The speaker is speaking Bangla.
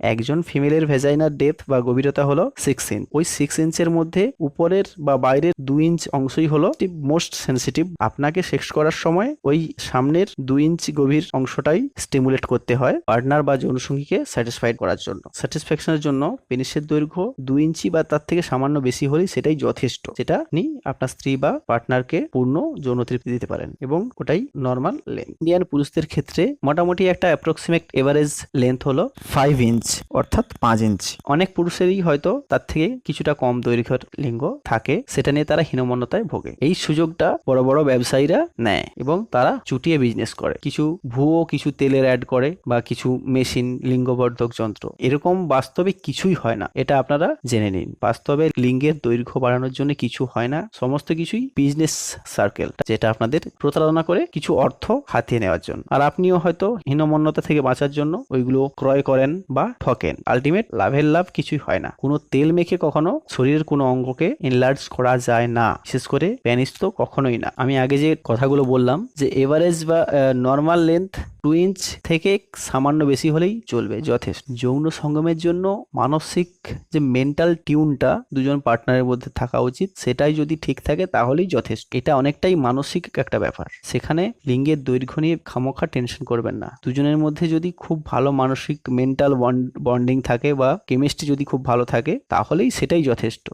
একজন ফিমেলের ভেজাইনার ডেপথ বা গভীরতা হলো সিক্স ইঞ্চ ওই সিক্স ইঞ্চের মধ্যে উপরের বা বাইরের দুই ইঞ্চ অংশই হলো মোস্ট সেন্সিটিভ আপনাকে সেক্স করার সময় ওই সামনের দুই ইঞ্চ গভীর অংশটাই স্টিমুলেট করতে হয় পার্টনার বা যৌনসঙ্গীকে স্যাটিসফাইড করার জন্য। স্যাটিসফ্যাকশনের জন্য পেনিসের দৈর্ঘ্য দু ইঞ্চি বা তার থেকে সামান্য বেশি হলেই সেটাই যথেষ্ট। যেটা আপনি আপনার স্ত্রী বা পার্টনারকে পূর্ণ যৌন তৃপ্তি দিতে পারেন এবং ওটাই নর্মাল লেন্থ ইন্ডিয়ান পুরুষদের ক্ষেত্রে মোটামুটি একটা অ্যাপ্রক্সিমেট এভারেজ লেন্থ হলো ফাইভ ইঞ্চ অর্থাৎ পাঁচ ইঞ্চ অনেক পুরুষেরই হয়তো তার থেকে কিছুটা কম দৈর্ঘ্যের লিঙ্গ থাকে, সেটা নিয়ে তারা হীনমন্যতায় ভোগে। এই সুযোগটা বড় বড় ব্যবসায়ীরা নেয় এবং তারা চুটিয়ে বিজনেস করে। কিছু ভুয়ো, কিছু তেলের অ্যাড করে বা কিছু মেশিন লিঙ্গবর্ধক যন্ত্র। এরকম বাস্তবে কিছুই হয় না, এটা আপনারা জেনে নিন। বাস্তবে লিঙ্গের দৈর্ঘ্য বাড়ানোর জন্য কিছু হয় না, সমস্ত কিছুই বিজনেস সার্কেল যেটা আপনাদের প্রতারণা করে কিছু অর্থ হাতিয়ে নেওয়ার জন্য। আর আপনিও হয়তো হীনমন্যতা থেকে বাঁচার জন্য ওইগুলো ক্রয় করেন বা ঠকেন আলটিমেট লাভের লাভ কিছুই হয় না। কোনো তেল মেখে কখনো শরীরের কোনো অঙ্গকে এনলার্জ করা যায় না। বিশেষ করে প্যানিস তো কখনোই না। আমি আগে যে কথাগুলো বললাম যে এভারেজ বা নর্মাল লেন্থ টু ইঞ্চ থেকে সামান্য বেশি হলেই চলবে, যথেষ্ট। যৌন সঙ্গমের জন্য মানসিক যে মেন্টাল টিউনটা দুজন পার্টনারের মধ্যে থাকা উচিত, সেটাই যদি ঠিক থাকে তাহলেই যথেষ্ট। এটা অনেকটাই মানসিক একটা ব্যাপার। সেখানে লিঙ্গের দৈর্ঘ্য নিয়ে খামোখা টেনশন করবেন না। দুজনের মধ্যে যদি খুব ভালো মানসিক মেন্টাল বন্ডিং থাকে বা কেমিস্ট্রি যদি খুব ভালো থাকে, তাহলেই সেটাই যথেষ্ট।